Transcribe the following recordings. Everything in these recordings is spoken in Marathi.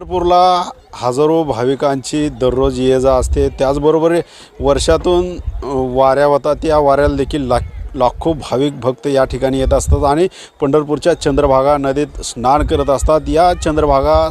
पंढरपूरला हजारो भाविकांची दररोज ये जा असते. त्याचबरोबर वर्षातून वाऱ्या होतात या वाऱ्याला देखील लाख लाखो भाविक भक्त या ठिकाणी येत असतात आणि पंढरपूरच्या चंद्रभागा नदीत स्नान करत असतात. या चंद्रभागा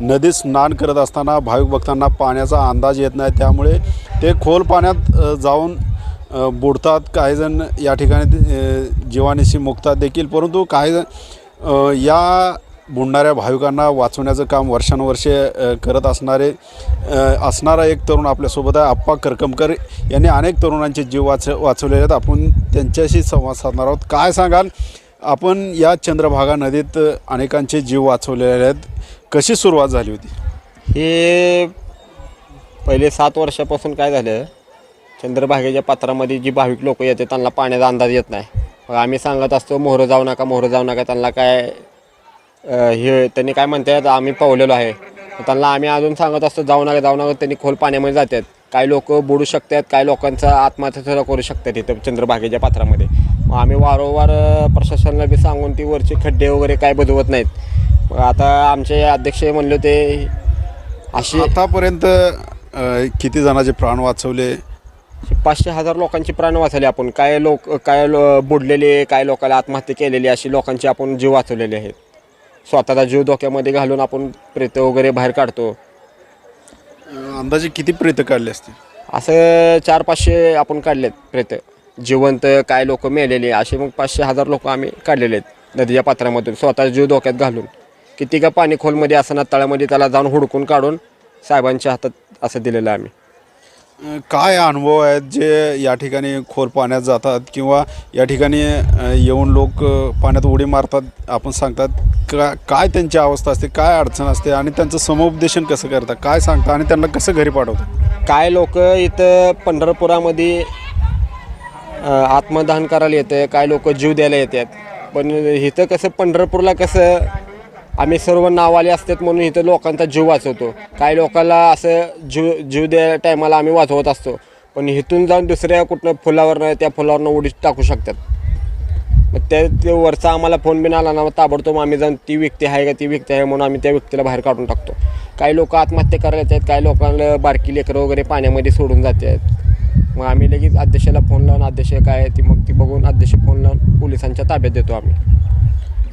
नदीत स्नान करत असताना भाविक भक्तांना पाण्याचा अंदाज येत नाही. त्यामुळे ते खोल पाण्यात जाऊन बुडतात. काहीजण या ठिकाणी जीवानिशी मुक्तात देखील. परंतु काहीजण जण या बुडणाऱ्या भाविकांना वाचवण्याचं काम वर्षानुवर्षे करत असणारे असणारा एक तरुण आपल्यासोबत आहे आप्पा करकमकर. यांनी अनेक तरुणांचे जीव वाच वाचवलेले आहेत. आपण त्यांच्याशी संवाद साधणार आहोत. काय सांगाल? आपण या चंद्रभागा नदीत अनेकांचे जीव वाचवलेले आहेत. कशी सुरुवात झाली होती? हे पहिले सात वर्षापासून काय झालं? चंद्रभागेच्या पात्रामध्ये जी भाविक लोक येते त्यांना पाण्याचा अंदाज येत नाही. मग आम्ही सांगत असतो मोहरं जाऊ नका मोहरं जाऊ नका त्यांना काय हे त्यांनी काय म्हणतात आम्ही पावलेलो आहे. त्यांना आम्ही अजून सांगत असतो जाऊ नका जाऊ नका त्यांनी खोल पाण्यामध्ये जातात. काही लोक बुडू शकतात काही लोकांचा आत्महत्या सुद्धा करू शकतात इथं चंद्रभागेच्या पात्रामध्ये. मग आम्ही वारंवार प्रशासनाला बी सांगून ती वरचे खड्डे वगैरे काय बुजवत नाहीत. मग आता आमचे अध्यक्ष म्हणले होते अशी आतापर्यंत किती जणांचे प्राण वाचवले? पाचशे हजार लोकांचे प्राण वाचवले आपण. काय लोक काय लो- बुडलेले काय लोकांना आत्महत्या केलेली अशी लोकांचे आपण जीव वाचवलेले आहेत. स्वतःचा जीव धोक्यामध्ये घालून आपण प्रेत वगैरे बाहेर काढतो. अंदाजे किती प्रेत काढले असतील? असं चार पाचशे आपण काढलेत प्रेत. जिवंत काय लोक मेलेले असे मग पाचशे हजार लोक आम्ही काढलेले आहेत नदीच्या पात्रामधून स्वतःचा जीव धोक्यात घालून. किती का पाणी खोलमध्ये असताना तळामध्ये त्याला जाऊन हुडकून काढून साहेबांच्या हातात असं दिलेलं आम्ही. काय अनुभव आहेत जे या ठिकाणी खोल पाण्यात जातात किंवा या ठिकाणी येऊन लोक पाण्यात उडी मारतात? आपण सांगतात का काय त्यांची अवस्था असते? काय अडचण असते? आणि त्यांचं समुपदेशन कसं करतात? काय सांगतात? आणि त्यांना कसं घरी पाठवतात? काय लोक इथं पंढरपुरामध्ये आत्मदहन करायला येतं काय लोक जीव द्यायला येतात. पण इथं कसं पंढरपूरला कसं आम्ही सर्व नावाले असतात म्हणून इथं लोकांचा जीव वाचवतो. काही लोकांना असं जीव जीव द्या टायमाला आम्ही वाचवत असतो. पण इथून जाऊन दुसऱ्या कुठनं फुलावरनं त्या फुलावरनं उडी टाकू शकतात. मग त्या ते वरचा आम्हाला फोन बिन आला ना मग ताबडतोब आम्ही जाऊन ती व्यक्ती आहे का ती व्यक्ती आहे म्हणून आम्ही त्या व्यक्तीला बाहेर काढून टाकतो. काही लोक आत्महत्या करायला आहेत काही लोकांना बारकी लेकरं वगैरे पाण्यामध्ये सोडून जातात. मग आम्ही लगेच अध्यक्षाला फोन लावून अध्यक्ष काय आहे ती मग ती बघून अध्यक्ष फोन लावून पोलिसांच्या ताब्यात देतो आम्ही.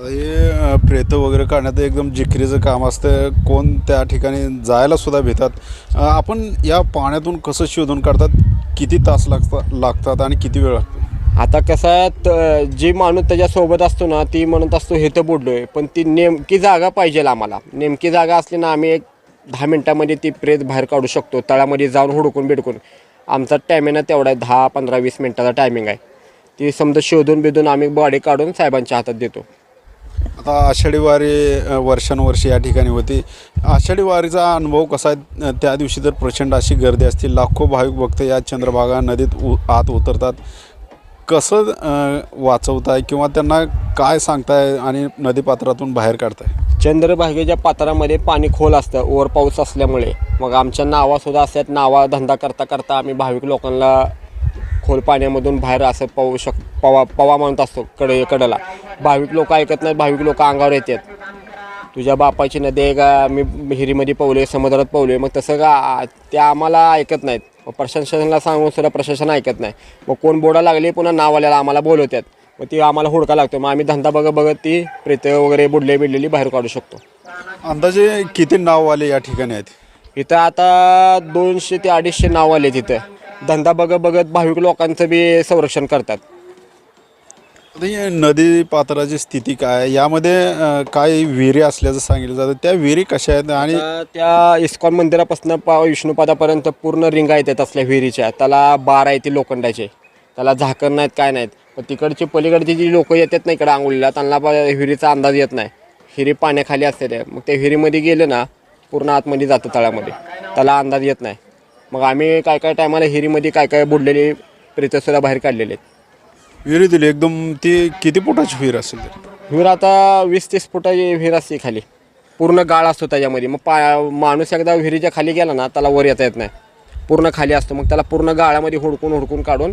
हे प्रेत प्रेतं वगैरे काढण्याचं एकदम जिकरीचं काम असतं. कोण त्या ठिकाणी जायला सुद्धा भेतात आपण या पाण्यातून कसं शोधून काढतात? किती तास लागतात लागतात आणि किती वेळ लागतो? आता कसं आहे त- जी माणूस त्याच्यासोबत असतो ना ती म्हणत असतो हे तर बुडलोय. पण ती नेमकी जागा पाहिजे आम्हाला. नेमकी जागा असली ना आम्ही एक दहा मिनटामध्ये ती प्रेत बाहेर काढू शकतो. तळामध्ये जाऊन हुडकून बिडकून. आमचा टायमिंग तेवढा आहे दहा पंधरा वीस मिनटाचा टायमिंग आहे. ती समजा शोधून बिधून आम्ही बॉडी काढून साहेबांच्या हातात देतो. आता आषाढी वारी वर्षानुवर्षे या ठिकाणी होती. आषाढी वारीचा अनुभव कसा आहे? त्या दिवशी तर प्रचंड अशी गर्दी असते. लाखो भाविक भक्त या चंद्रभागा नदीत उ आत उतरतात. कसं वाचवताय किंवा त्यांना काय सांगताय आणि नदीपात्रातून बाहेर काढताय? चंद्रभागेच्या पात्रामध्ये पाणी खोल असतं ओवर पाऊस असल्यामुळे. मग आमच्या नावासुद्धा असतात नावा धंदा करता करता आम्ही भाविक लोकांना खोल पाण्यामधून बाहेर असं पाहू शक पवा पवा म्हणत असतो कडे कडला. भाविक लोक ऐकत नाहीत भाविक लोक अंगावर येतात. तुझ्या बापाची नदी आहे का? मी विहिरीमध्ये पावले समुद्रात पावले मग तसं का? ते आम्हाला ऐकत नाहीत. मग प्रशासनाला सांगून सुद्धा प्रशासन ऐकत नाही. मग कोण बोडा लागले पुन्हा नावाल्याला आम्हाला बोलवतात. मग ती आम्हाला हुडका लागतो. मग आम्ही धंदा बघत बघत ती प्रेत वगैरे बुडले बिडलेली बाहेर काढू शकतो. अंदाजे किती नाववाले या ठिकाणी आहेत? इथं आता दोनशे ते अडीचशे नाव आले तिथं धंदा बघत बघत भाविक लोकांचं बी संरक्षण करतात. आता ही नदी पात्राची स्थिती काय आहे? यामध्ये अ, काही विहिरी असल्याचं सांगितलं जातं. त्या विहिरी कशा आहेत आणि त्या इस्कॉन मंदिरापासून पा विष्णुपादापर्यंत पूर्ण रिंगा येतात असल्या विहिरीच्या. त्याला बार आहे ते लोखंडाचे. त्याला झाकण नाहीत काय नाहीत. पण तिकडची पलीकडची जी लोक येतात ना इकडं आंघोळीला त्यांना प- विहिरीचा अंदाज येत नाही. विहिरी पाण्याखाली असते मग त्या विहिरीमध्ये गेलं ना पूर्ण आतमध्ये जातं तळ्यामध्ये. त्याला अंदाज येत नाही. मग आम्ही काय काय टायमाला विहिरीमध्ये काय काय बुडलेली प्रेतसुद्धा बाहेर काढलेले आहेत. विहिरी दिली एकदम ती किती फुटाची विहीर असेल विहीर आता वीस तीस फुटाची विहीर असते खाली. पूर्ण गाळ असतो त्याच्यामध्ये. मग पा माणूस एकदा विहिरीच्या खाली गेला ना त्याला वर येता येत नाही. पूर्ण खाली असतो. मग त्याला पूर्ण गाळामध्ये हुडकून हुडकून काढून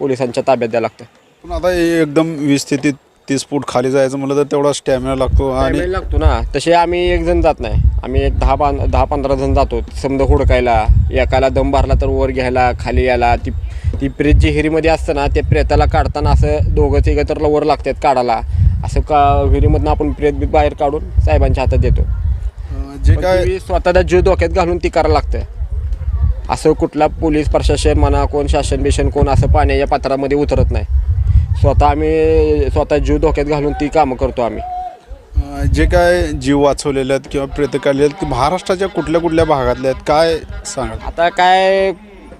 पोलिसांच्या ताब्यात द्यावं लागतं. पण आता एकदम विस्थितीत तीस फूट खाली जायचं म्हटलं तर तेवढा स्टॅमिना लागतो आणि लागतो ना. तसे आम्ही एक जण जात नाही. आम्ही एक दहा पां दहा पंधरा जण जातो. समजा हुडकायला एकाला दम भरला तर वर घ्यायला खाली यायला. ती ती प्रेत जी हिरीमध्ये असतं ना त्या प्रेताला काढताना असं दोघं तिघं तर वर लागतात काढायला. असं का विहिरीमधनं आपण प्रेत बी बाहेर काढून साहेबांच्या हातात देतो. अं, जे पण काय ती स्वतःचा जीव धोक्यात घालून ती करायला लागतं असं कुठला पोलीस प्रशासन म्हणा कोण शासन बिशन कोण असं पाण्याच्या पात्रामध्ये उतरत नाही. स्वतः आम्ही स्वतः जीव धोक्यात घालून ती कामं करतो आम्ही. अं, जे काय जीव वाचवलेले आहेत किंवा प्रेत आहेत ते महाराष्ट्राच्या कुठल्या कुठल्या भागातले आहेत काय सांगाल? आता काय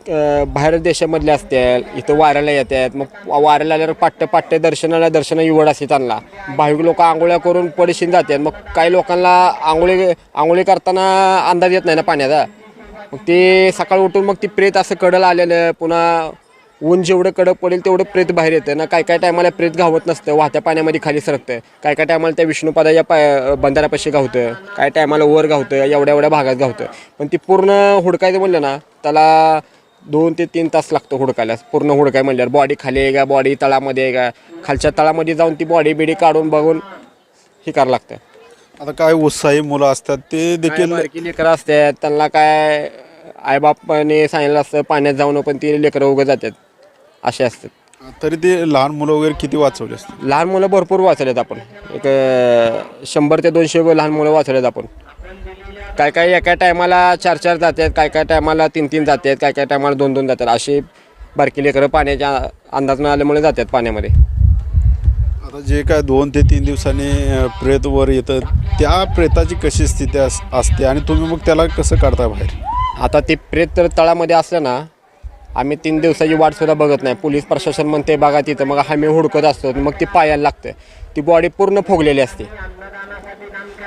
अं, बाहेर देशामधले असतील इथं वाऱ्याला येतात मग वाऱ्याला आल्यावर पाट्य पाट्य दर्शनाला दर्शन निवड असते त्यांना. भाविक लोक आंघोळ्या करून पडशीन जातात मग काही लोकांना आंघोळी आंघोळी करताना अंदाज येत नाही ना पाण्याचा. मग ते सकाळ उठून मग ती प्रेत असं कडल आलेलं पुन्हा ऊन जेवढं कडक पडेल तेवढं प्रेत बाहेर येतं ना. काय काय टायमाला प्रेत गावत नसतं. वाहत्या पाण्यामध्ये खाली सरकतं काय काय टायमाला त्या विष्णुपादाच्या पाय बंधाऱ्यापाशी गावतं काय टायमाला वर गावतं एवढ्या एवढ्या भागात गावतं पण ती पूर्ण हुडकायचं म्हणलं ना त्याला दोन ते तीन तास लागतो हुडकायला. पूर्ण हुडकाय म्हणल्यावर. बॉडी खाली आहे का? बॉडी तळामध्ये आहे का? खालच्या तळामध्ये जाऊन ती बॉडी बिडी काढून बघून हे करावं लागतं आता काय उत्साही मुलं असतात ते देखील बारकी लेकरं असतात. त्यांना काय आईबापाने सांगितलं असतं पाण्यात जाऊन पण ती लेकरं उगं जातात. असे असतात. तरी ते लहान मुलं वगैरे किती वाचवले असतात लहान मुलं भरपूर वाचलेत आपण. एक अं, शंभर ते दोनशे लहान मुलं वाचलेत आपण. काय काय एका टायमाला चार चार जातात काय काय टायमाला तीन तीन जातात काय काय टायमाला दोन दोन जातात. अशी बारकी लेकरं पाण्याच्या अंदाज न आल्यामुळे जातात पाण्यामध्ये. आता जे काय दोन ते तीन दिवसांनी अं, प्रेत वर येतं त्या प्रेताची कशी स्थिती अस असते आणि तुम्ही मग त्याला कसं काढता बाहेर? आता ते प्रेत तर तळामध्ये असलं ना आम्ही तीन दिवसाची वाटसुद्धा बघत नाही. पोलीस प्रशासन म्हणते बघा तिथं मग हमी हुडकत असतो मग ती पायाला लागतं. ती बॉडी पूर्ण फुगलेली असते.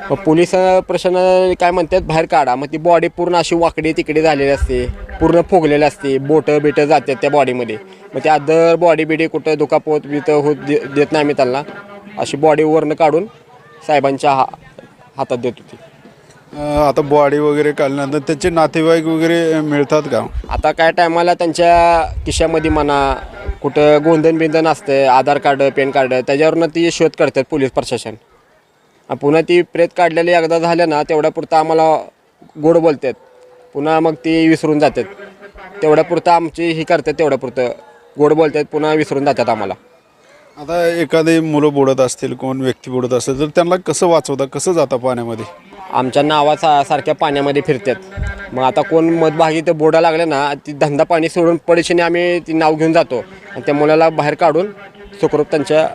मग पोलीस प्रशासन काय म्हणतात बाहेर काढा. मग ती बॉडी पूर्ण अशी वाकडी तिकडे झालेली असते पूर्ण फुगलेली असते. बोटं बिटं जातात त्या बॉडीमध्ये मग त्या दर बॉडी बिडी कुठं दुखापोत बितं होत दे- देत नाही आम्ही त्यांना. अशी बॉडी वरनं काढून साहेबांच्या हा हातात देतो ती आता बॉडी वगैरे काढल्यानंतर त्याचे नातेवाईक वगैरे मिळतात का? आता काय टायमाला त्यांच्या खिशामध्ये म्हणा कुठं गोंधन बिंधन असतं आधार कार्ड पॅन कार्ड त्याच्यावरनं ती शोध करतात पोलीस प्रशासन. पुन्हा ती प्रेत काढलेली एकदा झालं ना तेवढ्या पुरतं आम्हाला गोड बोलतात. पुन्हा मग ती विसरून जातात. तेवढ्या पुरतं आमची ही करतात तेवढ्या पुरतं गोड बोलतात पुन्हा विसरून जातात आम्हाला. आता एखादी मुलं बुडत असतील कोण व्यक्ती बुडत असेल तर त्यांना कसं वाचवता कसं जाता पाण्यामध्ये? आमच्या नावाचा सारख्या पाण्यामध्ये फिरतात मग आता कोण मधभागी तर बोडा लागले ना ती धंदा पाणी सोडून पडीशीने आम्ही ती नाव घेऊन जातो. आणि त्या मुलाला बाहेर काढून सुखरूप त्यांच्या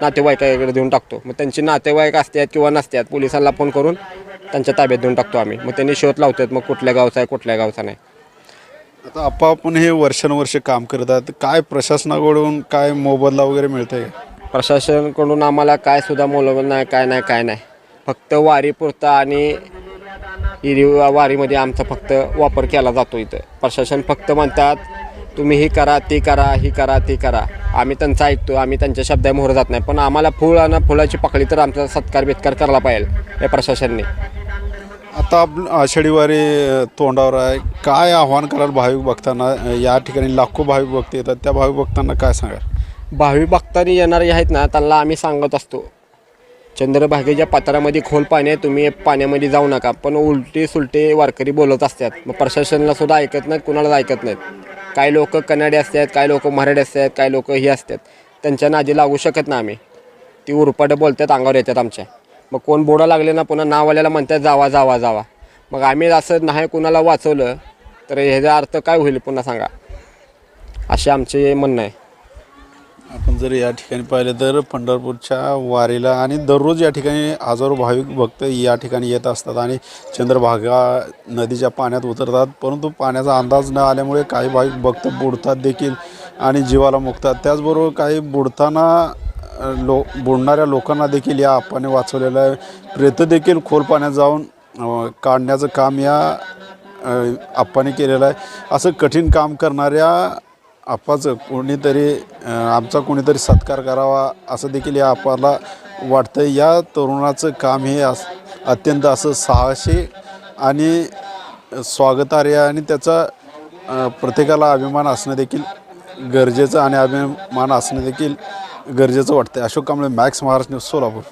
नातेवाईकाकडे देऊन टाकतो. मग त्यांचे नातेवाईक असतात किंवा नसतात पोलिसांना फोन करून त्यांच्या ताब्यात देऊन टाकतो आम्ही. मग त्यांनी शोध लावतात मग कुठल्या गावचा आहे कुठल्या गावचा नाही. आता आप्पा आपण हे वर्षानुवर्ष काम करतात काय प्रशासनाकडून काय मोबदला वगैरे मिळतंय? प्रशासनाकडून आम्हाला काय सुद्धा मोलबल नाही काय नाही काय नाही. फक्त वारीपुरता आणि हिरी वारीमध्ये आमचा फक्त वापर केला जातो इथं. प्रशासन फक्त म्हणतात तुम्ही ही करा ते करा ही करा ते करा. आम्ही त्यांचं ऐकतो आम्ही त्यांच्या शब्दामोहर जात नाही. पण आम्हाला फुल आणि फुलाची पकडी तर आमचा सत्कार बित्कार करायला पाहिजे या प्रशासनाने. आता आषाढी वारी अ, तोंडावर आहे. काय आव्हान कराल भाविक भक्तांना? या ठिकाणी लाखो भाविक भक्त येतात. त्या भाविक भक्तांना काय सांगाल? भावी भक्तांनी येणारे आहेत ना त्यांना आम्ही सांगत असतो. चंद्रभागेच्या पात्रामध्ये खोल पाणी आहे तुम्ही पाण्यामध्ये जाऊ नका. पण उलटे सुलटे वारकरी बोलत असतात. मग प्रशासनाला सुद्धा ऐकत नाहीत कुणालाच ऐकत नाहीत. काही लोक कन्नाडे असतात काही लोक मराठी असतात काही लोक ही असतात. त्यांच्या नादी लागू शकत ना आम्ही. ती उरपाटं बोलतात अंगावर येतात आमच्या. मग कोण बोडा लागले ना पुन्हा नाववाल्याला म्हणतात जावा जावा जावा. मग आम्ही असं नाही कुणाला वाचवलं तर ह्याचा अर्थ काय होईल पुन्हा सांगा. असे आमचे म्हणणं आहे. आपण जर या ठिकाणी पाहिलं तर पंढरपूरच्या वारीला आणि दररोज या ठिकाणी हजारो भाविक भक्त या ठिकाणी येत असतात आणि चंद्रभागा नदीच्या पाण्यात उतरतात. परंतु पाण्याचा अंदाज न आल्यामुळे काही भाविक भक्त बुडतात देखील आणि जीवाला मुकतात. त्याचबरोबर काही बुडताना लो बुडणाऱ्या लोकांना देखील या आप्पाने वाचवलेलं आहे. प्रेत देखील खोल पाण्यात जाऊन काढण्याचं काम या आप्पाने केलेलं आहे. असं कठीण काम करणाऱ्या आप्पाचं कोणीतरी आमचा कोणीतरी सत्कार करावा असं देखील या आप्पाला वाटतं या तरुणाचं काम हे अस अत्यंत असं साहसी आणि स्वागतार्य आणि त्याचा प्रत्येकाला अभिमान असणं देखील गरजेचं आणि अभिमान असणं देखील गरजेचं वाटतं अशोक कांबळे मॅक्स महाराष्ट्र न्यूज सोलापूर.